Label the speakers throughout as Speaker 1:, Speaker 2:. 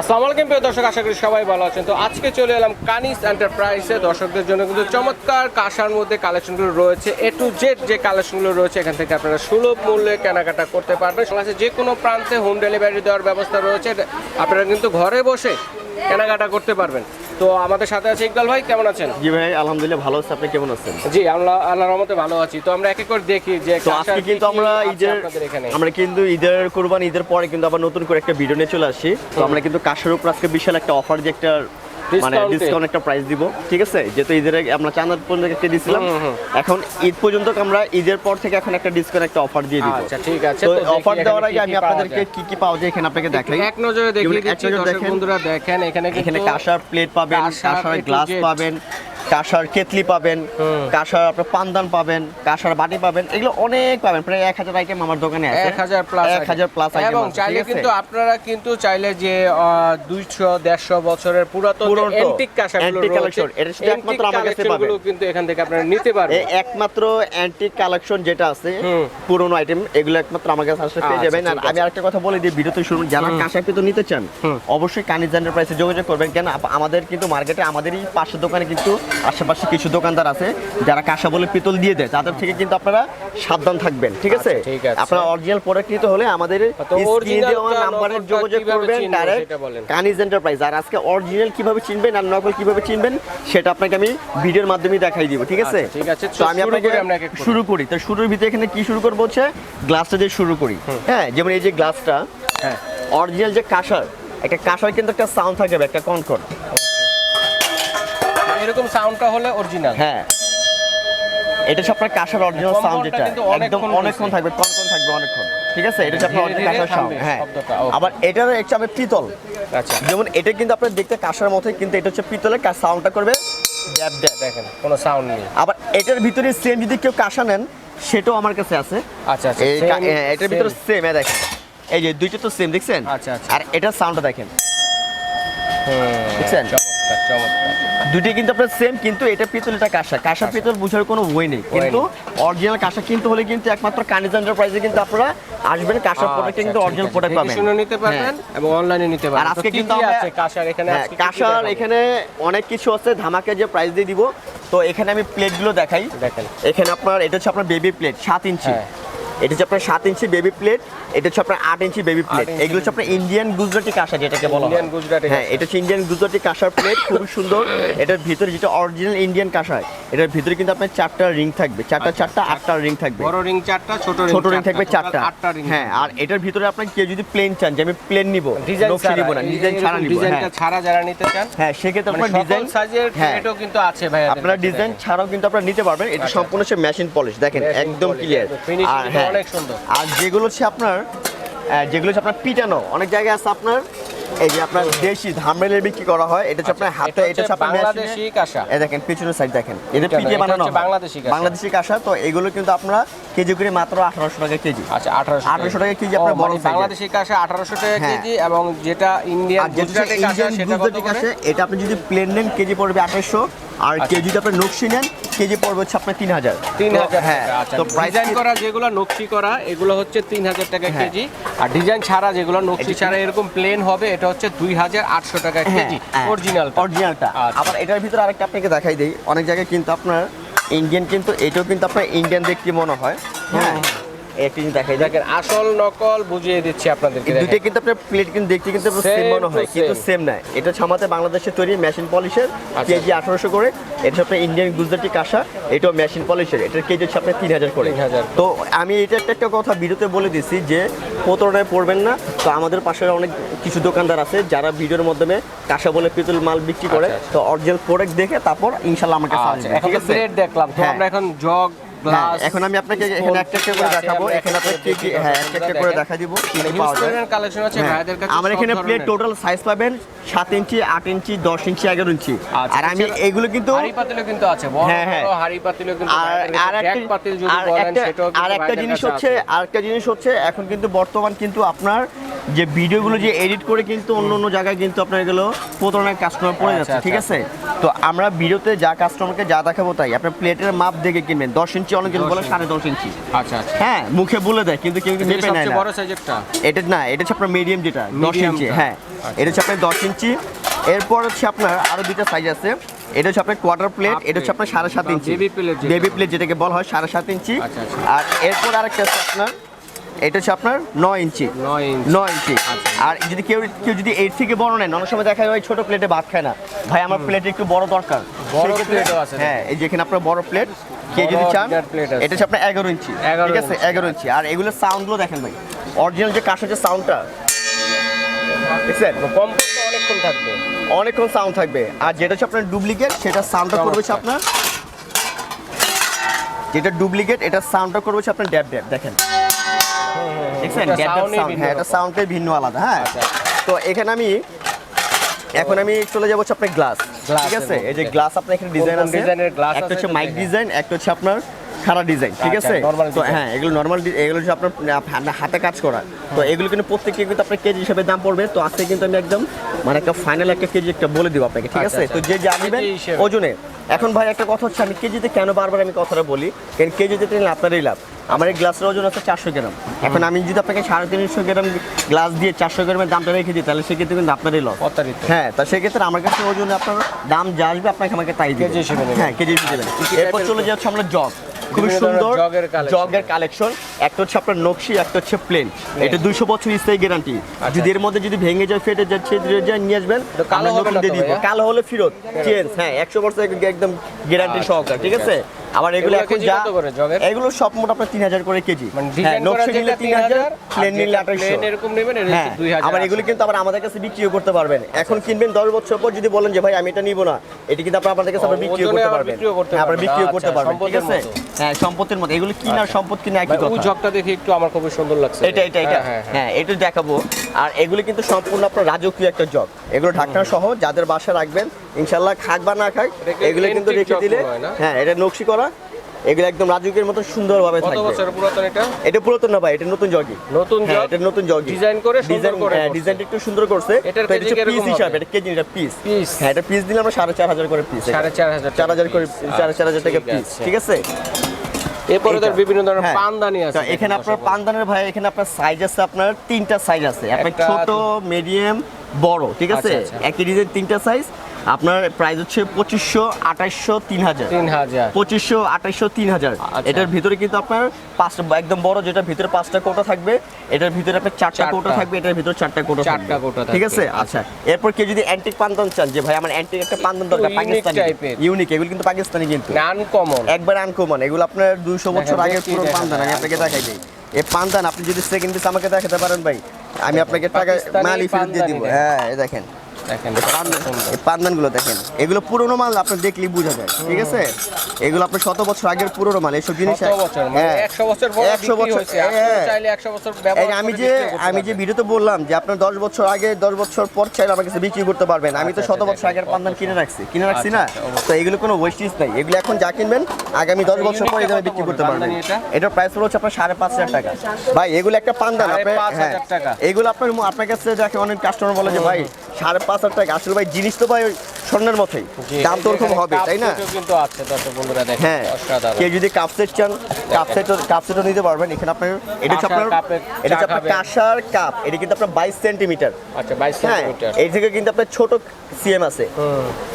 Speaker 1: আসসালামু আলাইকুম প্রিয় দর্শক, আশা করি সবাই ভালো আছেন। তো আজকে চলে এলাম কানিস এন্টারপ্রাইজে। দর্শকদের জন্য কিন্তু চমৎকার কাঁসার মধ্যে কালেকশনগুলো রয়েছে এ টু জেড যে কালেকশনগুলো রয়েছে, এখান থেকে আপনারা সুলভ মূল্যে কেনাকাটা করতে পারবেন। বাংলাদেশের যে কোনো প্রান্তে হোম ডেলিভারি দেওয়ার ব্যবস্থা রয়েছে আপনারা কিন্তু ঘরে বসে কেনাকাটা করতে পারবেন। তো আমাদের সাথে আছে ইকবাল ভাই কেমন আছেন?
Speaker 2: জি ভাই আলহামদুলিল্লাহ ভালো আছি আপনি কেমন আছেন?
Speaker 1: জি আল্লাহ আল্লাহর রহমতে ভালো আছি। তো আমরা এক এক করে দেখি যে
Speaker 2: তো আজকে কিন্তু আমরা ঈদের আমরা কিন্তু ঈদের কুরবানি ঈদের পরে কিন্তু আবার নতুন করে একটা ভিডিও নিয়ে চলে আসি। তো আমরা কিন্তু কাশের উপর আজকে বিশাল একটা অফার যে একটা মানে ডিসকাউন্ট একটা প্রাইস দিব ঠিক আছে? যেহেতু ঈদের আমরা চাঁদার পর্যন্ত একটা দিছিলাম। এখন ঈদ পর্যন্ত আমরা ঈদের পর থেকে এখন একটা ডিসকাউন্ট একটা অফার দিয়ে দিব।
Speaker 1: আচ্ছা ঠিক আছে
Speaker 2: তো অফার দেওয়ার আগে আমি আপনাদেরকে কি কি পাওয়া যায় এখানে আপনাকে দেখাই।
Speaker 1: এক নজরে দেখিয়ে দিচ্ছি দর্শক
Speaker 2: দেখেন।
Speaker 1: বন্ধুরা দেখেন এখানে
Speaker 2: এখানে কাঁসার প্লেট পাবেন
Speaker 1: কাঁসার
Speaker 2: গ্লাস পাবেন কাঁসার কেতলি পাবেন কাঁসার আপনার পানদান পাবেন কাঁসার বাটি পাবেন এগুলো অনেক পাবেন প্রায় এক হাজার আইটেম আমার দোকানে আছে।
Speaker 1: এক হাজার প্লাস
Speaker 2: এক হাজার প্লাস
Speaker 1: এবং চাইলে কিন্তু আপনারা কিন্তু চাইলে যে দুইশো দেড়শো বছরের পুরাতন
Speaker 2: পুরনো
Speaker 1: অ্যান্টিক কাঁসাগুলো রয়েছে
Speaker 2: এটা শুধু একমাত্র আমার কাছে পাবেন।
Speaker 1: কিন্তু এখান থেকে আপনারা নিতে পারবেন।
Speaker 2: একমাত্র অ্যান্টিক কালেকশন যেটা আছে। পুরনো আইটেম এগুলো একমাত্র আমার কাছে আসলে পেয়ে
Speaker 1: আচ্ছা,
Speaker 2: যাবেন। আর আমি আরেকটা কথা বলে দিই ভিডিওতে শুরু যারা কাঁসা পিতো নিতে চান অবশ্যই কানিজ এন্টারপ্রাইসে যোগাযোগ করবেন। কেন? আমাদের কিন্তু মার্কেটে আমাদেরই পাশের দোকানে কিন্তু আশেপাশে কিছু দোকানদার আছে যারা কাঁসা বলে পিতল দিয়ে দেয় তাদের থেকে কিন্তু আপনারা সাবধান থাকবেন ঠিক আছে?
Speaker 1: আচ্ছা, আছে।
Speaker 2: আপনারা অরিজিনাল প্রোডাক্ট নিতে হলে আমাদের নাম্বারে যোগাযোগ করবেন ডাইরেক্ট কানিজ এন্টারপ্রাইজ আর আজকে অরিজিনাল কীভাবে চিনবেন আর নকল কীভাবে চিনবেন সেটা আপনাকে আমি ভিডিওর মাধ্যমে দেখাই দিব ঠিক আছে?
Speaker 1: আচ্ছা, ঠিক আছে।
Speaker 2: তো আমি আপনাকে। শুরু করি। তো শুরুর ভিতরে এখানে কি শুরু করব হচ্ছে? গ্লাসটা দিয়ে শুরু করি। হ্যাঁ যেমন এই যে গ্লাসটা
Speaker 1: হ্যাঁ।
Speaker 2: অরিজিনাল যে কাঁসার একটা কাঁসার কিন্তু একটা সাউন্ড থাকবে একটা কনকন।
Speaker 1: এরকম সাউন্ডটা হলে অরিজিনাল
Speaker 2: হ্যাঁ। এটা আপনার কাঁসার অরিজিনাল সাউন্ড যেটা। একদম
Speaker 1: অনেকক্ষণ।
Speaker 2: থাকবে কনকন থাকবে অনেকক্ষণ। ঠিক আছে? এটা আপনার অরিজিনাল কাঁসার সাউন্ড হ্যাঁ। আবার এটার হচ্ছে আপনার পিতল।
Speaker 1: আচ্ছা।
Speaker 2: যেমন এটা কিন্তু আপনার দেখতে কাঁসার মতোই কিন্তু এটা হচ্ছে পিতলের সাউন্ডটা করবে ড্যাব ড্যাব
Speaker 1: দেখেন কোনো সাউন্ড নেই।
Speaker 2: আবার এটার ভিতরে সেম যদি কেউ কাঁসা নেন সেটাও আমার কাছে আছে।
Speaker 1: আচ্ছা আচ্ছা
Speaker 2: এই হ্যাঁ, এটার ভিতরে। সেম দেখেন। এই যে দুইটা তো সেম দেখছেন?
Speaker 1: আচ্ছা, আচ্ছা।
Speaker 2: আর এটার সাউন্ডটা দেখেন।
Speaker 1: হুম,
Speaker 2: দেখছেন?
Speaker 1: চমৎকার।
Speaker 2: কিন্তু আপনার সেম কিন্তু এটা পিতল এটা কাঁসা কাঁসা। পিতল বুঝার কোনো বই নেই। কিন্তু অরিজিনাল কাঁসা কিন্তু হলে কিন্তু একমাত্র কানিজ এন্টারপ্রাইজে কিন্তু আপনারা আসবেন কাঁসার প্রোডাক্ট কিন্তু
Speaker 1: আচ্ছা,
Speaker 2: অরিজিনাল প্রোডাক্ট পাবেন।
Speaker 1: শুনে নিতে পারবেন এবং অনলাইনে নিতে পারবেন।
Speaker 2: আর আজকে কিন্তু
Speaker 1: আছে কাঁসার? এখানে
Speaker 2: হ্যাঁ, কাঁসার এখানে অনেক কিছু আছে ধামাকে যে প্রাইস দিয়ে দিব। তো এখানে আমি প্লেটগুলো দেখাই।
Speaker 1: দেখেন।
Speaker 2: এখানে আপনার এটা হচ্ছে আপনার বেবি প্লেট সাত ইঞ্চি।
Speaker 1: হ্যাঁ।
Speaker 2: এটা হচ্ছে আপনার সাত ইঞ্চি বেবি প্লেট এটা হচ্ছে আপনার আট ইঞ্চি বেবি প্লেট এগুলো হচ্ছে আপনার ইন্ডিয়ান গুজরাটি কাঁসা যেটাকে বলা
Speaker 1: ইন্ডিয়ান গুজরাটি
Speaker 2: হ্যাঁ এটা হচ্ছে ইন্ডিয়ান গুজরাটি কাঁসার প্লেট খুবই সুন্দর। এটার ভিতরে যেটা অরিজিনাল ইন্ডিয়ান কাঁসা এটার ভিতরে কিন্তু আপনার চারটা রিং থাকবে। চারটা চারটা আটটা রিং থাকবে।
Speaker 1: বড় রিং চারটা ছোট রিং
Speaker 2: ছোট রিং থাকবে চারটা।
Speaker 1: আটটা রিং
Speaker 2: হ্যাঁ আর এটার ভিতরে আপনার কেউ যদি প্লেন চান যে আমি প্লেন নিব
Speaker 1: ডিজাইন
Speaker 2: নিব না ডিজাইন ছাড়া নিব
Speaker 1: ডিজাইনটা
Speaker 2: হ্যাঁ।
Speaker 1: ছাড়া যারা নিতে চান
Speaker 2: হ্যাঁ সেক্ষেত্রে
Speaker 1: মানে
Speaker 2: আপনার ডিজাইন
Speaker 1: সাইজের প্লেটও কিন্তু আছে ভাই
Speaker 2: আপনার ডিজাইন ছাড়াও কিন্তু আপনারা নিতে পারবেন। এটা
Speaker 1: আচ্ছা।
Speaker 2: সম্পূর্ণ হচ্ছে মেশিন পলিশ দেখেন একদম ক্লিয়ার আর হ্যাঁ
Speaker 1: অনেক সুন্দর।
Speaker 2: আর যেগুলো হচ্ছে আপনার যেগুলো হচ্ছে আপনার পিটানো অনেক জায়গায় আছে আপনার এই যে আপনার দেশি ধামরেলের বিক্রি করা হয় এটা হচ্ছে আপনার হাতে এটা হচ্ছে
Speaker 1: বাংলাদেশি কাঁসা।
Speaker 2: এই দেখেন পিছনের সাইড দেখেন। এটা
Speaker 1: এটা
Speaker 2: বানানো
Speaker 1: বাংলাদেশি কাঁসা।
Speaker 2: বাংলাদেশি কাঁসা তো এগুলো কিন্তু আপনারা কেজি করে মাত্র আঠারোশো টাকা কেজি।
Speaker 1: আচ্ছা 1800
Speaker 2: 1800 টাকা কেজি আপনার বড়
Speaker 1: মানে। বাংলাদেশি কাঁসা 1800 টাকা
Speaker 2: হ্যাঁ।
Speaker 1: কেজি এবং যেটা ইন্ডিয়ান গুজরাটি কাঁসা সেটা কত করে?
Speaker 2: এটা আপনি যদি প্লেন নেন কেজি পড়বে আঠাশশো আর
Speaker 1: আচ্ছা।
Speaker 2: কেজি যদি আপনি নকশি নেন কেজি পড়বে হচ্ছে আপনার তিন হাজার।
Speaker 1: 3000
Speaker 2: হ্যাঁ
Speaker 1: আচ্ছা।
Speaker 2: তো
Speaker 1: ডিজাইন করা যেগুলো নকশি করা এগুলো হচ্ছে 3000 টাকা
Speaker 2: হ্যাঁ।
Speaker 1: কেজি। আর ডিজাইন ছাড়া যেগুলো নকশি ছাড়া এরকম প্লেন হবে এটা হচ্ছে 2800 টাকা কেজি অরিজিনাল
Speaker 2: অরিজিনালটা
Speaker 1: আচ্ছা।
Speaker 2: আবার এটার ভিতরে আরেকটা আপনাকে দেখাই দেই। অনেক জায়গায় কিন্তু আপনার ইন্ডিয়ান কিন্তু এটাও কিন্তু আপনার ইন্ডিয়ান দেখতে মনে হয় হ্যাঁ। একটি দেখাই
Speaker 1: দেখেন আসল নকল বুঝিয়ে দিচ্ছি আপনাদেরকে
Speaker 2: কিন্তু আপনার প্লেট কিন্তু দেখতে কিন্তু সেম
Speaker 1: Same
Speaker 2: মনে হয় কিন্তু সেম না এটা ছামাতে বাংলাদেশে তৈরি মেশিন পলিশের
Speaker 1: আচ্ছা।
Speaker 2: কেজি আঠারোশো করে। এটা আপনার ইন্ডিয়ান গুজরাটি কাঁসা এটাও মেশিন পলিশের এটার কেজি হচ্ছে আপনার তিন হাজার করে। তো আমি এটা একটা একটা কথা ভিডিওতে বলে দিছি যে প্রতারণায় পড়বেন না। তো আমাদের পাশে অনেক কিছু দোকানদার আছে যারা ভিডিওর মাধ্যমে কাঁসা বলে পিতল মাল বিক্রি করে।
Speaker 1: আচ্ছা, আচ্ছা।
Speaker 2: তো অরিজিনাল প্রোডাক্ট দেখে তারপর ইনশাল্লাহ আমাকে
Speaker 1: এখন দেখলাম। তো
Speaker 2: হ্যাঁ।
Speaker 1: আমরা এখন জগ
Speaker 2: এখন আমি আপনাকে এখানে একটা একটা করে দেখাবো। এখানে আপনাকে কি কি হ্যাঁ একটা একটা করে দেখা দিব। কি কি পাওয়া যায়?
Speaker 1: কালেকশন আছে
Speaker 2: হ্যাঁ,
Speaker 1: ভাইদের কাছে
Speaker 2: আমার এখানে প্লেট টোটাল সাইজ পাবেন ইঞ্চি ইঞ্চি দশ ইঞ্চি এগারো ইঞ্চি।
Speaker 1: আচ্ছা,
Speaker 2: আর আমি এগুলো কিন্তু
Speaker 1: হাড়ি পাতিলও কিন্তু আছে বড়
Speaker 2: হ্যাঁ, হ্যাঁ।
Speaker 1: বড় হাড়ি পাতিলও কিন্তু
Speaker 2: আর আর একটা
Speaker 1: পাতিল যদি বলেন সেটাও
Speaker 2: আর একটা জিনিস হচ্ছে আর একটা জিনিস হচ্ছে এখন কিন্তু বর্তমান কিন্তু আপনার যে ভিডিওগুলো যে এডিট করে কিন্তু অন্য অন্য জায়গায় কিন্তু আপনার এগুলো প্রতারণার কাস্টমার পড়ে
Speaker 1: আচ্ছা,
Speaker 2: যাচ্ছে
Speaker 1: আচ্ছা,
Speaker 2: ঠিক আছে? তো আমরা ভিডিওতে যা কাস্টমারকে যা দেখাবো তাই আপনার প্লেটের মাপ দেখে কিনবেন দশ ইঞ্চি অনেকে বলে সাড়ে দশ ইঞ্চি।
Speaker 1: আচ্ছা আচ্ছা।
Speaker 2: হ্যাঁ মুখে বলে দেয় কিন্তু কেউ কিন্তু
Speaker 1: এটা
Speaker 2: নেয় না।
Speaker 1: বড় সাইজেরটা
Speaker 2: এটা না এটা হচ্ছে আপনার মিডিয়াম যেটা দশ ইঞ্চি হ্যাঁ।
Speaker 1: আচ্ছা।
Speaker 2: এটা হচ্ছে আপনার দশ ইঞ্চি। এরপর হচ্ছে আপনার আরও দুইটা সাইজ আছে। এটা হচ্ছে আপনার কোয়ার্টার প্লেট এটা হচ্ছে আপনার সাড়ে সাত inch.
Speaker 1: baby plate
Speaker 2: baby plate যেটাকে বলা হয় সাড়ে সাত ইঞ্চি। আর এরপর আরেকটা আছে আপনার এটা হচ্ছে আপনার নয় ইঞ্চি।
Speaker 1: নয় ইঞ্চি।
Speaker 2: আর যদি কেউ কেউ যদি এর থেকে বড় নেন অনেক সময় দেখা যায় ছোট প্লেটে ভাত খায় না। ভাই আমার প্লেটে একটু বড় দরকার।
Speaker 1: বড় প্লেটও আছে।
Speaker 2: হ্যাঁ এই যেখানে আপনার বড় প্লেট কে যদি চান। এটা হচ্ছে আপনার এগারো ইঞ্চি।
Speaker 1: 11
Speaker 2: ঠিক আছে? এগারো ইঞ্চি। আর এগুলোর সাউন্ডগুলো দেখেন ভাই। অরিজিনাল যে কাশের যে সাউন্ডটা দেখছেন?
Speaker 1: কম অনেকক্ষণ থাকবে।
Speaker 2: অনেকক্ষণ সাউন্ড থাকবে। আর যেটা হচ্ছে আপনার ডুপ্লিকেট সেটা সাউন্ডটা করবে হচ্ছে আপনার যেটা ডুপ্লিকেট এটা সাউন্ডটা করবে হচ্ছে আপনার ড্যাব ড্যাব দেখেন। দেখছেন? হ্যাঁ এটা সাউন্ডটাই ভিন্ন আলাদা হ্যাঁ?
Speaker 1: আচ্ছা,
Speaker 2: তো এখানে আমি এখন আমি চলে যাব আপনার গ্লাস ঠিক আছে? এই যে গ্লাস আপনার এখানে ডিজাইন আছে।
Speaker 1: ডিজাইনের glass
Speaker 2: একটা হচ্ছে মাইক ডিজাইন একটা হচ্ছে আপনার খাড়া ডিজাইন ঠিক
Speaker 1: আচ্ছা,
Speaker 2: আছে? তো হ্যাঁ এগুলো নর্মাল এগুলো হচ্ছে আপনার হাতে কাজ করা। তো এগুলো কিন্তু প্রত্যেককে কিন্তু আপনার কেজি হিসেবে দাম পড়বে। তো আজকে কিন্তু আমি একদম মানে একটা ফাইনাল একটা কেজি একটা বলে দিব আপনাকে ঠিক
Speaker 1: আচ্ছা,
Speaker 2: আছে?
Speaker 1: আচ্ছা।
Speaker 2: তো যে যা নেবেন ওজনে এখন ভাই একটা কথা হচ্ছে আমি কেজিতে কেন বারবার আমি কথাটা বলি? কারণ কেজিতে নিলে আপনারই লাভ। আমার এই গ্লাসের ওজন আছে চারশো গ্রাম। এখন আমি যদি আপনাকে সাড়ে তিনশো গ্রাম গ্লাস দিয়ে চারশো গ্রামের দামটা রেখে দিই তাহলে সেক্ষেত্রে কিন্তু আপনারই লস হ্যাঁ তা সেক্ষেত্রে আমার কাছে ওজনে আপনার দাম যা আসবে আপনাকে আমাকে তাই
Speaker 1: নেবেন।
Speaker 2: হ্যাঁ কেজি হিসেবে এরপর চলে যাচ্ছে আমরা জগ। খুবই সুন্দর
Speaker 1: জগের।
Speaker 2: কালেকশন একটা হচ্ছে আপনার নকশি একটা হচ্ছে প্লেন এটা দুইশো বছর স্থায়ী গ্যারান্টি যদি এর মধ্যে যদি ভেঙে যায় ফেটে যায় ছিদ্রে যায় নিয়ে আসবেন
Speaker 1: কালো
Speaker 2: হলে ফেরত। চেঞ্জ হ্যাঁ একশো বছর একদম গ্যারান্টি
Speaker 1: আচ্ছা,
Speaker 2: সহকার ঠিক আছে। আবার এগুলো এখন যা? এগুলো সব মোট আপনার তিন হাজার করে কেজি।
Speaker 1: মানে
Speaker 2: হ্যাঁ নকশি নিলে তিন হাজার
Speaker 1: 3000
Speaker 2: প্লেন নিলে
Speaker 1: এরকম নেবেন
Speaker 2: হ্যাঁ আবার এগুলো কিন্তু আবার আমাদের কাছে বিক্রিও করতে পারবেন। এখন কিনবেন দশ বছর পর যদি বলেন যে ভাই আমি এটা নিব না এটা কিন্তু আপনার আমাদের কাছে আবার বিক্রিও করতে পারবেন।
Speaker 1: বিক্রিও
Speaker 2: হ্যাঁ, আবার বিক্রিও করতে
Speaker 1: আচ্ছা,
Speaker 2: পারবেন। ঠিক আছে? হ্যাঁ সম্পত্তির মতো। এগুলো কিনার
Speaker 1: আচ্ছা।
Speaker 2: সম্পদ কিনা একই
Speaker 1: ওই
Speaker 2: কথা।
Speaker 1: জগটা দেখে একটু আমার খুবই সুন্দর লাগছে।
Speaker 2: এটা এটা এটা।
Speaker 1: হ্যাঁ, হ্যাঁ, হ্যাঁ।
Speaker 2: হ্যাঁ এটা দেখাবো। আর এগুলো কিন্তু সম্পূর্ণ আপনার রাজকীয় একটা জগ। এগুলো ঢাকনা সহ যাদের বাসা রাখবেন ইনশাল্লাহ খাক বা না খাক এগুলো কিন্তু রেখে দিলে
Speaker 1: হয়?
Speaker 2: হ্যাঁ এটা নকশি করা এগুলো একদম রাজকীয়ের মতো সুন্দরভাবে
Speaker 1: কত
Speaker 2: থাকবে।
Speaker 1: বছর পুরাতন এটা?
Speaker 2: এটা পুরাতন না ভাই এটা নতুন জগই
Speaker 1: নতুন
Speaker 2: হ্যাঁ
Speaker 1: জগ?
Speaker 2: এটা নতুন জগ।
Speaker 1: ডিজাইন করে
Speaker 2: ডিজাইন
Speaker 1: করে
Speaker 2: হ্যাঁ ডিজাইনটা একটু সুন্দর করছে। এটা হচ্ছে পিস হিসাবে এটা কেজি এটা পিস
Speaker 1: Piece।
Speaker 2: হ্যাঁ এটা পিস দিলে আমরা করে পিস
Speaker 1: সাড়ে চার হাজার
Speaker 2: চার হাজার করে টাকা পিস ঠিক আছে।
Speaker 1: এরপরে তার বিভিন্ন ধরনের
Speaker 2: হ্যাঁ।
Speaker 1: পানদানি আছে।
Speaker 2: এখানে আপনার পানদানের ভাই এখানে আপনার সাইজ আছে আপনার তিনটা সাইজ আছে।
Speaker 1: একটা-
Speaker 2: ছোট মিডিয়াম বড় ঠিক আছে?
Speaker 1: আচ্ছা, আচ্ছা।
Speaker 2: একই ডিজাইন তিনটা সাইজ আপনার প্রাইস হচ্ছে পঁচিশশো আঠাইশশো তিন হাজার।
Speaker 1: তিন হাজার।
Speaker 2: পঁচিশশো আঠাইশশো তিন হাজার।
Speaker 1: আচ্ছা।
Speaker 2: এটার ভিতরে কিন্তু আপনার পাঁচটা একদম বড় যেটা ভিতরে পাঁচটা কোটা থাকবে এটার ভিতরে আপনার চারটা। কোটা থাকবে এটার ভিতরে চারটা কোটা
Speaker 1: চারটা কোটা
Speaker 2: ঠিক আছে? আচ্ছা। এরপর কেউ যদি অ্যান্টিক পান্তান চান যে ভাই আমার অ্যান্টিক একটা পান্তান দরকার পাকিস্তানি। ইউনিক এগুলো কিন্তু পাকিস্তানি কিন্তু।
Speaker 1: আনকমন
Speaker 2: একবার আনকমন এগুলো আপনার দুইশো বছর
Speaker 1: দেখেন,
Speaker 2: আগের পুরো পান্তান আমি আপনাকে দেখাই দিই। এই পান্তান আপনি যদি সেকেন্ড পিস আমাকে দেখাতে পারেন ভাই আমি আপনাকে টাকা মালই ফেরত দিয়ে দিব। হ্যাঁ দেখেন।
Speaker 1: দেখেন
Speaker 2: এই পান্দানগুলো দেখেন। এগুলো পুরোনো মাল আপনি দেখলেই বোঝা যায় ঠিক আছে? এগুলো আপনার শত বছর আগের পুরোনো মাল এইসব জিনিস
Speaker 1: বছর মানে
Speaker 2: হ্যাঁ।
Speaker 1: 100 বছর পর
Speaker 2: 100 বছর
Speaker 1: হয়েছে। আপনি
Speaker 2: হ্যাঁ।
Speaker 1: চাইলে 100 বছর
Speaker 2: এই
Speaker 1: ব্যবহার
Speaker 2: যে আমি যে আমি যে ভিডিওতে বললাম যে আপনার দশ বছর আগে দশ বছর পর চাইলে আমার কাছে বিক্রি করতে পারবেন। আমি তো
Speaker 1: আচ্ছা,
Speaker 2: শত
Speaker 1: আচ্ছা,
Speaker 2: বছর আগের পান্দান কিনে রাখছি। কিনে রাখছি
Speaker 1: আচ্ছা,
Speaker 2: না?
Speaker 1: আচ্ছা,
Speaker 2: তো এগুলো কোনো ওয়েস্টিজ নাই। এগুলো এখন যা কিনবেন আগামী দশ
Speaker 1: আচ্ছা,
Speaker 2: বছর পর
Speaker 1: ইউনিটটা
Speaker 2: বিক্রি করতে পারবেন।
Speaker 1: এটা?
Speaker 2: এটার প্রাইস হচ্ছে আপনার সাড়ে পাঁচ হাজার টাকা। ভাই এগুলো একটা পান্দান আপনি
Speaker 1: পাঁচ
Speaker 2: হ্যাঁ। এগুলো আপনার আপনার কাছে দেখে অনেক কাস্টমার বলে যে ভাই সাড়ে পাঁচ হাজার টাকা। আসলে ভাই জিনিস তো ভাই ওই স্বর্ণের মতোই। দাম তো ওরকম হবে তাই না?
Speaker 1: কিন্তু আছে দর্শক বন্ধুরা দেখেন
Speaker 2: হ্যাঁ কেউ যদি কাপ সেট চান কাপ সেট কাপ সেটও নিতে পারবেন। এখানে আপনার এটা হচ্ছে আপনার এটা হচ্ছে আপনার কাঁসার কাপ এটা কিন্তু আপনার বাইশ সেন্টিমিটার
Speaker 1: আচ্ছা 22
Speaker 2: হ্যাঁ
Speaker 1: সেন্টিমিটার
Speaker 2: এই থেকে কিন্তু আপনার ছোট সিএম আছে।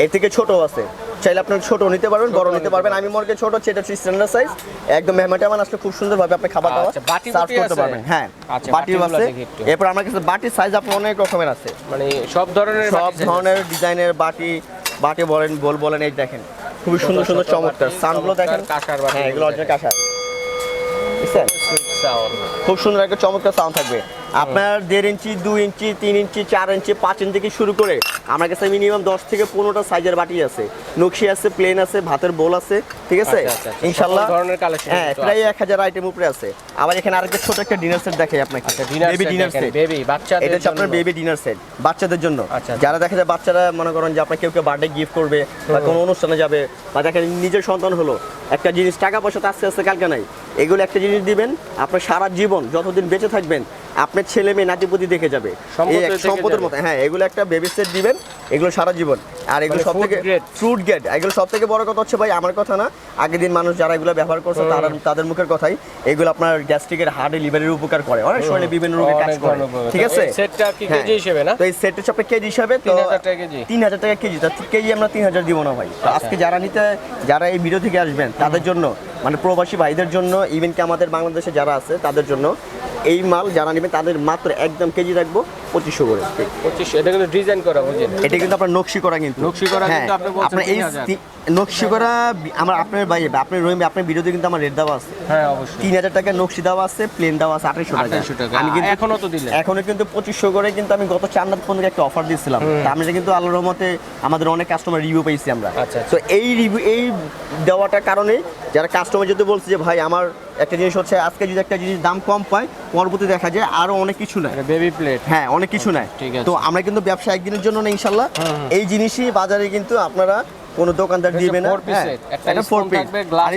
Speaker 2: এর থেকে ছোট আছে। চাইলে আপনার ছোট নিতে পারবেন বড় নিতে পারবেন। আমি মনে ছোট হচ্ছে এটা স্ট্যান্ডার্ড সাইজ একদম মেহমান টেহমান আসলে খুব সুন্দরভাবে আপনি খাবার দাবার
Speaker 1: আচ্ছা, বাটি
Speaker 2: সার্ভ করতে পারবেন। হ্যাঁ
Speaker 1: আচ্ছা,
Speaker 2: বাটিও আছে। এরপর আমার কাছে বাটির সাইজ আপনার অনেক রকমের আছে।
Speaker 1: মানে সব ধরনের
Speaker 2: সব ধরনের ডিজাইনের বাটি বাটি বলেন গোল বলেন এই দেখেন। খুবই সুন্দর সুন্দর চমৎকার। সানগুলো দেখেন।
Speaker 1: কাঁসার বাটিগুলো
Speaker 2: হ্যাঁ এগুলো অরিজিনাল কাঁসার। খুব সুন্দর একটা চমৎকার সাউন্ড থাকবে। আপনার দেড় ইঞ্চি দুই ইঞ্চি তিন ইঞ্চি চার ইঞ্চি পাঁচ ইঞ্চি থেকে শুরু করে আমার কাছে মিনিমাম দশ থেকে পনেরোটা সাইজের বাটি আছে। নকশি আছে প্লেন আছে ভাতের বোল আছে ঠিক আছে?
Speaker 1: আচ্ছা, আচ্ছা, আচ্ছা।
Speaker 2: ইনশাল্লাহ হ্যাঁ প্রায় এক হাজার আইটেম উপরে আছে। আবার এখানে আরেকটা ছোট একটা ডিনার সেট দেখাই আপনাকে। বেবি ডিনার সেট এটা হচ্ছে আপনার। বেবি ডিনার সেট বাচ্চাদের জন্য। যারা দেখা যায় বাচ্চারা মনে করেন যে আপনার কেউ কেউ বার্থডে গিফট করবে বা কোনো অনুষ্ঠানে যাবে বা দেখেন নিজের সন্তান হলো একটা জিনিস টাকা পয়সা তো আস্তে আস্তে কালকে নাই। এগুলো একটা জিনিস দিবেন আপনার সারা জীবন যতদিন বেঁচে থাকবেন আপনার ছেলে মেয়ে নাতিপুতি দেখে যাবে। সম্পদের মতো হ্যাঁ এগুলো একটা বেবি সেট দিবেন এগুলো সারা জীবন। আর এগুলো
Speaker 1: মানে
Speaker 2: সব থেকে ফ্রুট গেট এগুলো সব থেকে বড় কথা হচ্ছে ভাই আমার কথা না আগের দিন মানুষ যারা এগুলো ব্যবহার করছে তারা তাদের মুখের কথাই এগুলো আপনার গ্যাস্ট্রিকের হার্টে লিভারের উপকার করে। অনেক শরীরে বিভিন্ন রোগে কাজ করে। ঠিক আছে?
Speaker 1: সেটটা কি
Speaker 2: হ্যাঁ।
Speaker 1: কেজি হিসেবে না?
Speaker 2: তো এই সেটটা আপনার কেজি হিসাবে তো
Speaker 1: 3000 টাকা কেজি?
Speaker 2: তিন হাজার টাকা কেজি। তা কেজি আমরা তিন হাজার দিব না ভাই। তো আজকে যারা নিতে যারা এই ভিডিও থেকে আসবেন তাদের জন্য মানে প্রবাসী ভাইদের জন্য ইভেন কি আমাদের বাংলাদেশে যারা আছে তাদের জন্য এই মাল যারা নেবে তাদের মাত্র একদম কেজি রাখব। পঁচিশশো করে।
Speaker 1: এটা কিন্তু ডিজাইন করা বুঝলেন
Speaker 2: এটা কিন্তু আপনার নকশি করা কিন্তু।
Speaker 1: নকশি করা
Speaker 2: হ্যাঁ,
Speaker 1: কিন্তু আপনি
Speaker 2: আপনার এই নকশি করা আমার আপনার ভাই আপনার রহিম আপনার ভিডিওতে কিন্তু আমার রেট দেওয়া আছে।
Speaker 1: হ্যাঁ অবশ্যই।
Speaker 2: তিন হাজার টাকা নকশি দেওয়া আছে প্লেন দেওয়া আছে টাকা।
Speaker 1: টাকা।
Speaker 2: আমি কিন্তু
Speaker 1: এখনও তো দিলেন।
Speaker 2: এখনও কিন্তু পঁচিশশো করে কিন্তু আমি গত চার রাত পর্যন্ত একটা অফার দিয়েছিলাম। আমরা কিন্তু আল্লাহর রহমতে আমাদের অনেক কাস্টমার রিভিউ পেয়েছি আমরা।
Speaker 1: আচ্ছা, আচ্ছা।
Speaker 2: তো এই রিভিউ এই দেওয়াটার কারণে যারা কাস্টমার যদি বলছে যে ভাই আমার একটা জিনিস হচ্ছে আজকে যদি একটা জিনিস দাম কম পায় পরবর্তী দেখা যায় আরও অনেক কিছু নেয়।
Speaker 1: বেবি প্লেট
Speaker 2: হ্যাঁ অনেক কিছু নেয়।
Speaker 1: ঠিক আছে।
Speaker 2: তো আমরা কিন্তু ব্যবসা একদিনের জন্য না ইনশাল্লাহ। এই জিনিসই বাজারে কিন্তু আপনারা কোনো দোকানদার দিবে না
Speaker 1: ফোর পিস
Speaker 2: হ্যাঁ,
Speaker 1: একটা ফোর
Speaker 2: আর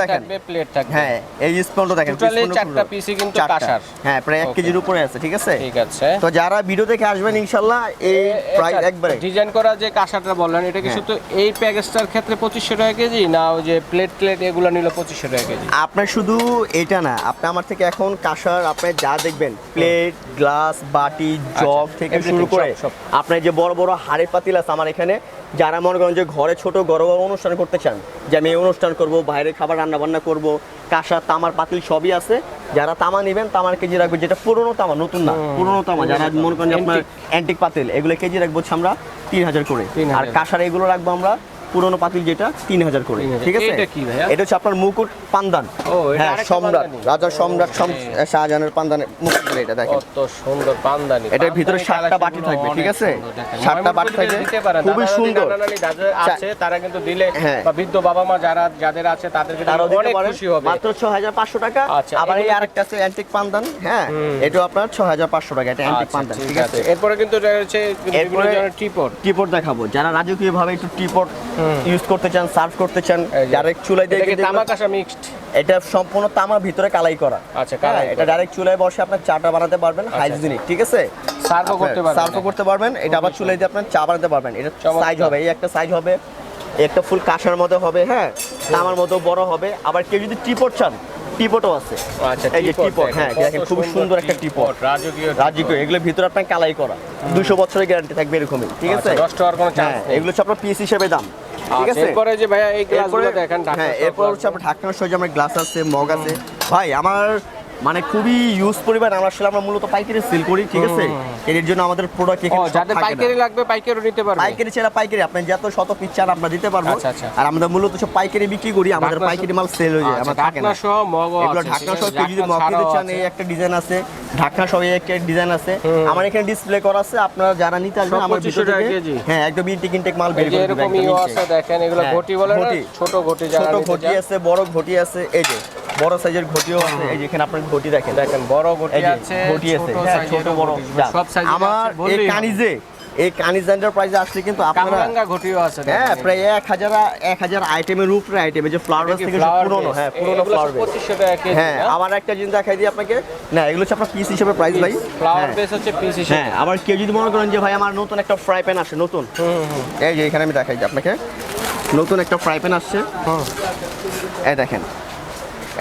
Speaker 2: দেখেন
Speaker 1: প্লেট থাকবে
Speaker 2: হ্যাঁ এই স্পুনটা দেখেন পিসগুলো
Speaker 1: চারটা পিসই কিন্তু। কাঁসার।
Speaker 2: হ্যাঁ প্রায় এক
Speaker 1: Okay.
Speaker 2: কেজির উপরে আছে ঠিক আছে
Speaker 1: ঠিক আছে
Speaker 2: তো যারা ভিডিও দেখে আসবেন ইনশাল্লাহ এই প্রাইস একবারে
Speaker 1: ডিজাইন করা যে কাঁসাটা বললেন এটা কি
Speaker 2: হ্যাঁ।
Speaker 1: শুধু এই প্যাকেজটার ক্ষেত্রে পঁচিশশো টাকা কেজি না ওই যে প্লেট প্লেট এগুলো নিল পঁচিশশো টাকা কেজি
Speaker 2: আপনার শুধু এটা না আপনি আমার থেকে এখন কাঁসার আপনি যা দেখবেন প্লেট গ্লাস বাটি জগ থেকে শুরু করে। আপনার যে বড় বড় হাড়ি পাতিল আছে আমার এখানে যারা মনে করেন যে ঘরে ছোট বড় বড় অনুষ্ঠান করতে চান যে আমি এই অনুষ্ঠান করব বাইরে খাবার রান্না বান্না করব কাঁসা তামার পাতিল সবই আছে। যারা তামা নেবেন তামার কেজি রাখবে যেটা পুরনো তামা নতুন না পুরনো তামা যারা মনে করেন আপনার অ্যান্টিক পাতিল এগুলো কেজি রাখব হচ্ছে আমরা তিন হাজার করে। আর কাঁসার এগুলো রাখব আমরা পুরনো পাতিল যেটা তিন হাজার করে। ঠিক আছে?
Speaker 1: এটা?
Speaker 2: এটা হচ্ছে আপনার মুকুট পান্দান। হ্যাঁ সম্রাট রাজা সম্রাট শাহজাহানের পান্দানের মুকুট এটা দেখেন।
Speaker 1: কত সুন্দর পান্দানি।
Speaker 2: এটার ভিতরে সাতটা বাটি থাকবে, ঠিক আছে? সাতটা বাটি থাকবে, খুবই সুন্দর।
Speaker 1: আছে তারা কিন্তু দিলে
Speaker 2: হ্যাঁ।
Speaker 1: বা বৃদ্ধ বাবা মা যারা যাদের আছে তাদের কিন্তু
Speaker 2: তারাও
Speaker 1: অনেক খুশি হবে।
Speaker 2: মাত্র ছ হাজার পাঁচশো টাকা।
Speaker 1: আচ্ছা,
Speaker 2: আবার এই আরেকটা আছে অ্যান্টিক পান্দান হ্যাঁ? এটাও আপনার ছ হাজার পাঁচশো টাকা এটা অ্যান্টিক
Speaker 1: আচ্ছা,
Speaker 2: পান্দান
Speaker 1: ঠিক আছে? এরপরে কিন্তু এটা হচ্ছে বিভিন্ন
Speaker 2: এরপরে-
Speaker 1: ধরনের টিপট।
Speaker 2: টিপট দেখাবো। যারা রাজকীয় ভাবে একটু টিপট ইউজ করতে চান সার্ভ করতে চান
Speaker 1: এই যে।
Speaker 2: যারা চুলাই দিয়ে
Speaker 1: তামা
Speaker 2: এগুলো-
Speaker 1: কাঁসা মিক্সড
Speaker 2: এটা সম্পূর্ণ তামা ভিতরে কালাই করা।
Speaker 1: আচ্ছা,
Speaker 2: হ্যাঁ,
Speaker 1: কালাই
Speaker 2: এটা ডাইরেক্ট চুলায় বসে আপনার চাটা বানাতে পারবেন হাইজিনিক ঠিক আছে?
Speaker 1: সার্ভও করতে পারবেন।
Speaker 2: সার্ভও করতে পারবেন এটা আবার চুলায় দিয়ে আপনার চা বানাতে পারবেন। এটা সাইজ হবে এই একটা সাইজ হবে একটা ফুল কাঁসার মতো হবে হ্যাঁ তামার মতো বড় হবে। আবার কেউ যদি টিপট চান টিপটও আছে।
Speaker 1: আচ্ছা
Speaker 2: এই যে
Speaker 1: টিপট
Speaker 2: হ্যাঁ দেখেন খুব সুন্দর একটা টিপট
Speaker 1: রাজকীয়
Speaker 2: রাজকীয় এগুলোর ভিতরে আপনার কালাই করা। দুশো বছরের গ্যারান্টি থাকবে এরকমই ঠিক আছে?
Speaker 1: আচ্ছা, নষ্ট হওয়ার কোনো chance
Speaker 2: হ্যাঁ এগুলো হচ্ছে আপনার পিস হিসেবে দাম। ঠিক আছে
Speaker 1: এরপরে যে ভাইয়া এই গ্লাসগুলো দেখেন
Speaker 2: হ্যাঁ এরপর হচ্ছে
Speaker 1: glassগুলো।
Speaker 2: আপনার ঢাকনার সহ যে আমার গ্লাস আছে মগ আছে ভাই আমার মানে খুবই ইউজ পরিমাণ আমরা আসলে আমরা মূলত পাইকারি সেল করি ঠিক আছে? এর জন্য আমাদের প্রোডাক্ট এখানে
Speaker 1: যাদের পাইকারি লাগবে পাইকারিও নিতে পারবে?
Speaker 2: পাইকারি ছাড়া পাইকারি আপনি যত শত পিস চান আমরা দিতে পারব।
Speaker 1: আচ্ছা, আচ্ছা।
Speaker 2: আর আমরা মূলত সব পাইকারি বিক্রি করি আমাদের পাইকারি মাল সেল হয়ে যায়
Speaker 1: আচ্ছা,
Speaker 2: আমার থাকে না।
Speaker 1: ঢাকনা সহ মগও
Speaker 2: এগুলো ঢাকনা সহ
Speaker 1: আছে,
Speaker 2: কেউ যদি মগ নিতে চান এই একটা ডিজাইন আছে। ঢাকনা সহ এই একটা ডিজাইন আছে। আমার এখানে ডিসপ্লে করা আছে আপনারা যারা নিতে আসবেন আমার
Speaker 1: 25
Speaker 2: ভিতর থেকে। হ্যাঁ একদম ইনটেক ইনটেক মাল বের করে
Speaker 1: এরকম। আছে দেখেন এগুলো
Speaker 2: হ্যাঁ,
Speaker 1: ঘটি বলে ছোট ঘটি যারা
Speaker 2: ছোট ঘটি আছে বড় ঘটি আছে এই যে। বড় সাইজের ঘটিও আছে। এই যে এখানে আপনার ঘটি দেখেন।
Speaker 1: দেখেন বড় ঘটি
Speaker 2: এই
Speaker 1: আছে
Speaker 2: ঘটি আছে।
Speaker 1: ছোট
Speaker 2: হ্যাঁ ছোট বড়।
Speaker 1: সব সাইজের
Speaker 2: আমার এই কানিজে এই কানিজ এন্টারপ্রাইজে আসলে কিন্তু আপনারা
Speaker 1: ঘটিও আছে
Speaker 2: হ্যাঁ প্রায় এক হাজার এক হাজার আইটেমের উপরে আইটেম যে ফ্লাওয়ার
Speaker 1: কি
Speaker 2: থেকে পুরোনো? হ্যাঁ পুরোনো ফ্লাওয়ার
Speaker 1: সব 2500 টাকা কেজি,
Speaker 2: হ্যাঁ? আমার একটা জিনিস দেখাই দিই আপনাকে। না এগুলো হচ্ছে আপনার পিস হিসেবে প্রাইস ভাই।
Speaker 1: ফ্লাওয়ার
Speaker 2: হ্যাঁ।
Speaker 1: বেস হচ্ছে পিস হিসেবে।
Speaker 2: হ্যাঁ আবার কেউ যদি মনে করেন যে ভাই আমার নতুন একটা ফ্রাই প্যান আসে নতুন। এই যে এখানে আমি দেখাই দিই আপনাকে। নতুন একটা ফ্রাই প্যান আসছে। এই দেখেন।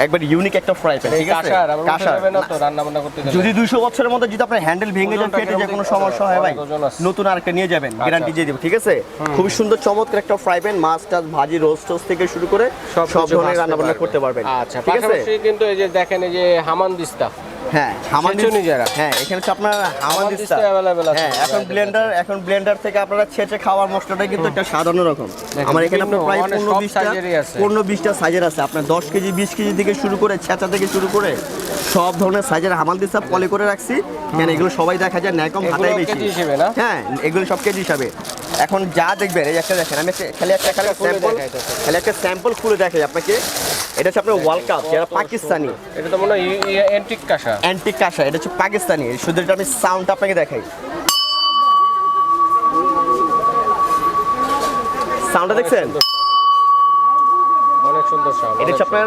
Speaker 2: একবার ইউনিক একটা ফ্রাই প্যান ঠিক আছে?
Speaker 1: কাঁসার রান্না বান্না করতে
Speaker 2: যদি দুইশো বছরের মধ্যে যদি আপনার হ্যান্ডেল ভেঙে যায় পেটে যায় কোনো সমস্যা? হয় ভাই। নতুন আরেকটা নিয়ে যাবেন গ্যারান্টি দিয়ে দেব ঠিক আছে? খুব সুন্দর চমৎকার একটা ফ্রাই প্যান মাছ টাছ ভাজি রোস্ট টোস্ট থেকে শুরু করে সব ধরনের রান্না বান্না করতে পারবেন
Speaker 1: আচ্ছা
Speaker 2: ঠিক আছে?
Speaker 1: কিন্তু এই যে দেখেন এই যে হামান দিস্তা।
Speaker 2: হ্যাঁ
Speaker 1: যারা।
Speaker 2: হ্যাঁ এখানে হচ্ছে আপনার হামানদিস্তা
Speaker 1: হামানদিস্তা আছে।
Speaker 2: হ্যাঁ এখন ব্লেন্ডার এখন ব্লেন্ডার থেকে আপনারা ছেঁচে খাওয়ার মশলাটাই কিন্তু একটা সাধারণ রকম আমার এখানে আপনার প্রায় সাইজের আছে। আপনার দশ কেজি বিশ কেজি থেকে শুরু করে ছেঁচা থেকে শুরু করে সব ধরনের সাইজের হামানদিস্তা পলি করে রাখছি। কেন এগুলো সবাই দেখা যায় ন্যাকম হাতায় বেশি? হ্যাঁ এগুলো সব কেজি হিসাবে। এখন যা দেখবেন এই একটা দেখেন আমি খালি একটা খালি স্যাম্পল খালি একটা স্যাম্পল খুলে দেখাই আপনাকে। এটা হচ্ছে আপনার ওয়ার্ল্ড কাপ যারা পাকিস্তানি।
Speaker 1: এটা তো মনে হয় অ্যান্টিক কাঁসা।
Speaker 2: অ্যান্টিক কাঁসা এটা হচ্ছে পাকিস্তানি। শুধু এটা আমি সাউন্ড আপনাকে দেখাই। সাউন্ডটা দেখছেন?
Speaker 1: সুন্দর সুন্দর শাল
Speaker 2: এটা হচ্ছে আপনার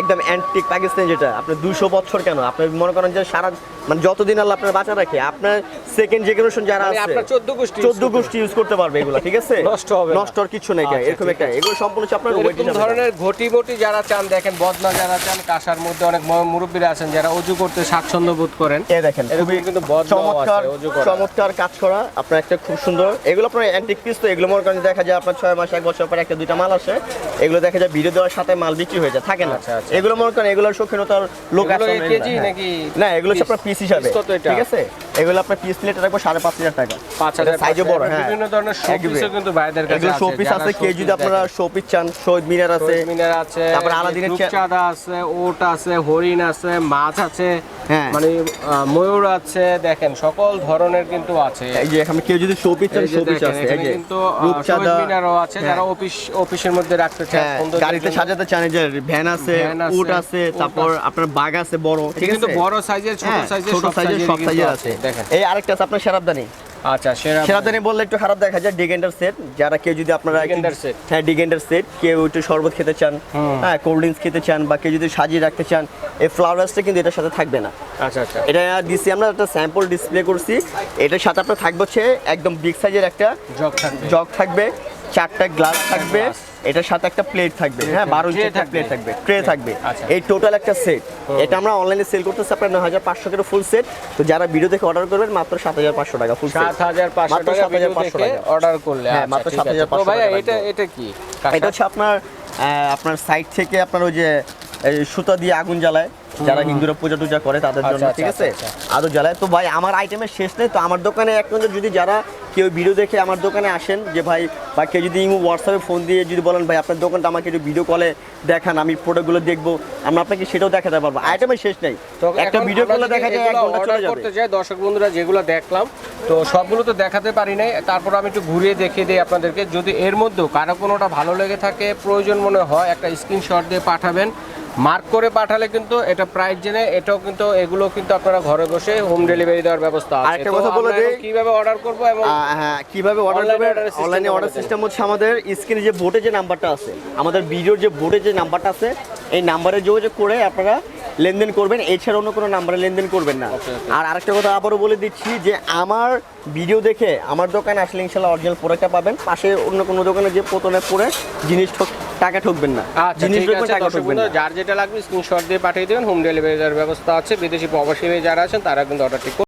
Speaker 2: একদম অ্যান্টিক পাকিস্তান যেটা। আপনার দুশো বছর কেন? আপনি মনে করেন যে সারা মানে যতদিন আল্লাহ আপনার বাঁচা রাখে আপনার সেকেন্ড জেনারেশন যারা
Speaker 1: মানে
Speaker 2: আছে
Speaker 1: আপনার 14 গোষ্ঠী use
Speaker 2: চোদ্দ
Speaker 1: করতে
Speaker 2: গোষ্ঠী ইউজ করতে পারবে এগুলো ঠিক আছে?
Speaker 1: নষ্ট হবে
Speaker 2: নষ্ট আর কিছু নেই
Speaker 1: আচ্ছা,
Speaker 2: এরকম একটা এগুলো সম্পূর্ণ আপনার হিসাবে
Speaker 1: ধরনের ঘটি মটি যারা চান দেখেন বদনা যারা চান কাঁসার মধ্যে অনেক মুরব্বীরা আছেন যারা অজু করতে স্বাচ্ছন্দ্য বোধ করেন
Speaker 2: এ দেখেন খুবই
Speaker 1: কিন্তু
Speaker 2: চমৎকার। চমৎকার কাজ করা আপনার একটা খুব সুন্দর এগুলো আপনার অ্যান্টিক পিস তো এগুলো মনে করেন দেখা যায় আপনার ছয় মাস এক বছর পর একটা দুইটা মাল আসে। এগুলো দেখা যায় ভিডিও দেওয়ার সাথে মাল বিক্রি হয়ে যায় থাকে না
Speaker 1: আচ্ছা, আচ্ছা।
Speaker 2: এগুলো মনে করেন এগুলোর শৌখিনতার লোক
Speaker 1: কেজি
Speaker 2: হ্যাঁ।
Speaker 1: নাকি
Speaker 2: না এগুলো হচ্ছে আপনার পিস হিসাবে? ঠিক আছে এগুলো আপনার পিস প্লেট রাখব সাড়ে পাঁচ হাজার টাকা
Speaker 1: পাঁচ হাজার
Speaker 2: সাইজও বড় হ্যাঁ
Speaker 1: বিভিন্ন ধরনের শোপিসও কিন্তু ভাইদের কাছে আছে
Speaker 2: শোপিস আছে কেউ যদি আপনারা শোপিস চান শহীদ মিনার আছে
Speaker 1: মিনার আছে
Speaker 2: তারপর আলাদিনের
Speaker 1: আছে ওট আছে হরিণ আছে মাছ আছে
Speaker 2: হ্যাঁ।
Speaker 1: মানে ময়ূর আছে দেখেন সকল ধরনের কিন্তু আছে
Speaker 2: এই যে এখানে কেউ যদি শোপিস চান শোপিস আছে এই যে
Speaker 1: কিন্তু শহীদ মিনারও আছে
Speaker 2: হ্যাঁ।
Speaker 1: যারা অফিস অফিসের মধ্যে রাখতে চায়
Speaker 2: হ্যাঁ, গাড়িতে
Speaker 1: জন্য।
Speaker 2: চান যে ভ্যান আছে উট আছে তারপর আপনার বাঘ আছে বড় ঠিক
Speaker 1: কিন্তু
Speaker 2: আছে?
Speaker 1: বড় সাইজের ছোট
Speaker 2: হ্যাঁ,
Speaker 1: সাইজের
Speaker 2: ছোট
Speaker 1: সব
Speaker 2: সাইজের সব সাইজের আছে এই আরেকটা আছে আপনার সেরাবদানি
Speaker 1: আচ্ছা
Speaker 2: বললে একটু খারাপ দেখা যায় ডিগেন্ডার সেট। যারা কেউ যদি আপনারা
Speaker 1: ডিগেন্ডার।
Speaker 2: হ্যাঁ ডিগেন্ডার সেট। কেউ একটু শরবত খেতে চান হ্যাঁ কোল্ড ড্রিঙ্কস খেতে চান বা কেউ যদি সাজিয়ে রাখতে চান এই ফ্লাওয়ার্সটা কিন্তু এটার সাথে থাকবে না।
Speaker 1: আচ্ছা আচ্ছা।
Speaker 2: এটা দিছি আমরা একটা স্যাম্পল ডিসপ্লে করছি। এটার সাথে আপনার থাকবে হচ্ছে একদম বিগ সাইজের একটা
Speaker 1: জগ থাকবে।
Speaker 2: জগ থাকবে চারটা গ্লাস থাকবে। এটার সাথে একটা প্লেট থাকবে। হ্যাঁ বারো ইঞ্চি একটা প্লেট থাকবে। ট্রে থাকবে।
Speaker 1: আচ্ছা।
Speaker 2: এই টোটাল একটা সেট এটা আমরা অনলাইনে সেল করতেছি আপনার নয় হাজার পাঁচশো করে ফুল সেট তো যারা ভিডিও দেখে অর্ডার করবেন মাত্র সাত হাজার পাঁচশো টাকা ফুল সেট
Speaker 1: সাত হাজার পাঁচশো
Speaker 2: মাত্র
Speaker 1: টাকা
Speaker 2: 7500
Speaker 1: পাঁচশো
Speaker 2: টাকা।
Speaker 1: অর্ডার করলে।
Speaker 2: হ্যাঁ,
Speaker 1: আচ্ছা,
Speaker 2: মাত্র
Speaker 1: সাত হাজার
Speaker 2: 7500
Speaker 1: তো ভাইয়া
Speaker 2: টাকা
Speaker 1: এটা এটা কি?
Speaker 2: এটা হচ্ছে আপনার আপনার সাইড থেকে আপনার ওই যে সুতা দিয়ে আগুন জ্বালায়। যারা হিন্দুরা পূজা টুজা করে তাদের জন্য
Speaker 1: আচ্ছা,
Speaker 2: ঠিক
Speaker 1: আচ্ছা,
Speaker 2: আছে?
Speaker 1: আচ্ছা,
Speaker 2: আদৌ জ্বালায়। তো ভাই আমার আইটেমের শেষ নেই তো আমার দোকানে এক নজর যদি যারা কেউ ভিডিও দেখে আমার দোকানে আসেন যে ভাই বা কেউ যদি ইমো হোয়াটসঅ্যাপে ফোন দিয়ে যদি বলেন ভাই আপনার দোকানটা আমাকে একটু ভিডিও কলে দেখান আমি প্রোডাক্টগুলো দেখব। আমরা আপনাকে সেটাও দেখাতে পারব। আইটেমের শেষ নেই।
Speaker 1: তো
Speaker 2: একটা ভিডিও কলে দেখা যায় এক
Speaker 1: ঘণ্টা
Speaker 2: চলে যাবে।
Speaker 1: যাই দর্শক বন্ধুরা যেগুলো দেখলাম তো সবগুলো তো দেখাতে পারি নাই। তারপর আমি একটু ঘুরিয়ে দেখিয়ে দিই আপনাদেরকে। যদি এর মধ্যেও কারও কোনোটা ভালো লেগে থাকে প্রয়োজন মনে হয় একটা স্ক্রিনশট দিয়ে পাঠাবেন। মার্ক করে পাঠালে কিন্তু এটা প্রাইস জেনে এটাও কিন্তু এগুলো কিন্তু আপনারা ঘরে বসে হোম ডেলিভারি দেওয়ার ব্যবস্থা আছে।
Speaker 2: আরেকটা কথা বলে দেই।
Speaker 1: কীভাবে অর্ডার করব এবং
Speaker 2: হ্যাঁ কীভাবে অর্ডার
Speaker 1: করব
Speaker 2: করবেন? অনলাইনে অর্ডার সিস্টেম হচ্ছে আমাদের স্ক্রিনে যে বোর্ডে যে নাম্বারটা আছে আমাদের ভিডিওর যে বোর্ডে যে নাম্বারটা আছে এই নাম্বারে যোগাযোগ করে আপনারা লেনদেন করবেন এছাড়া অন্য কোনো নাম্বারে লেনদেন করবেন না. আর আরেকটা কথা আবারও বলে দিচ্ছি যে আমার ভিডিও দেখে আমার দোকানে আসলে ইনশাল্লাহ অরিজিনাল প্রোডাক্টটা পাবেন। পাশে অন্য কোনো দোকানে যে পোতনে পড়ে জিনিস ঠক- টাকা ঠকবেন না।
Speaker 1: আচ্ছা
Speaker 2: জিনিস টাকা
Speaker 1: দর্শক
Speaker 2: ঠকবেন না।
Speaker 1: যার যেটা লাগবে স্ক্রিনশট দিয়ে পাঠিয়ে দেবেন হোম ডেলিভারি ব্যবস্থা আছে বিদেশি প্রবাসী যারা আছেন তারা কিন্তু অর্ডারটি